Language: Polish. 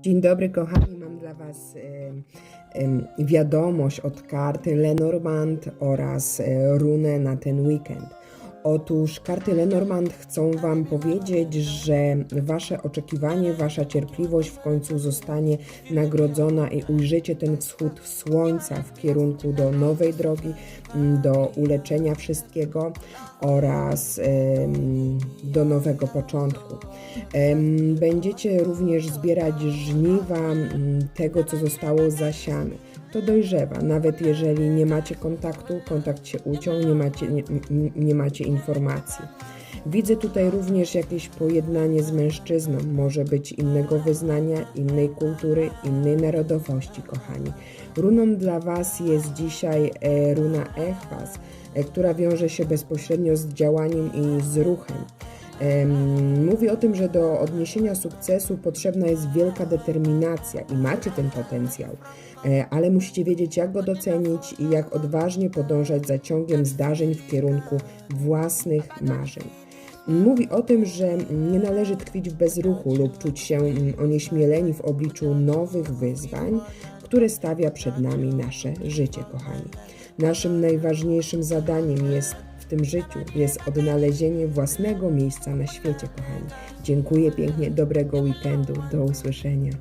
Dzień dobry, kochani. Mam dla Was wiadomość od karty Lenormand oraz e, runę na ten weekend. Otóż karty Lenormand chcą Wam powiedzieć, że Wasze oczekiwanie, Wasza cierpliwość w końcu zostanie nagrodzona i ujrzycie ten wschód słońca w kierunku do nowej drogi, m, do uleczenia wszystkiego oraz do nowego początku. Będziecie również zbierać żniwa m, tego, co zostało zasiane. To dojrzewa, nawet jeżeli nie macie kontaktu, kontakt się uciął, nie macie, nie, nie- macie informacji. Widzę tutaj również jakieś pojednanie z mężczyzną, może być innego wyznania, innej kultury, innej narodowości, kochani. Runą dla Was jest dzisiaj e, runa Echwas, e, która wiąże się bezpośrednio z działaniem i z ruchem. Mówi o tym, że do odniesienia sukcesu potrzebna jest wielka determinacja i macie ten potencjał, e, ale musicie wiedzieć, jak go docenić i jak odważnie podążać za ciągiem zdarzeń w kierunku własnych marzeń. Mówi o tym, że nie należy tkwić w bezruchu lub czuć się mm, onieśmieleni w obliczu nowych wyzwań, które stawia przed nami nasze życie, kochani. Naszym najważniejszym zadaniem jest w tym życiu jest odnalezienie własnego miejsca na świecie, kochani. Dziękuję pięknie, dobrego weekendu, do usłyszenia.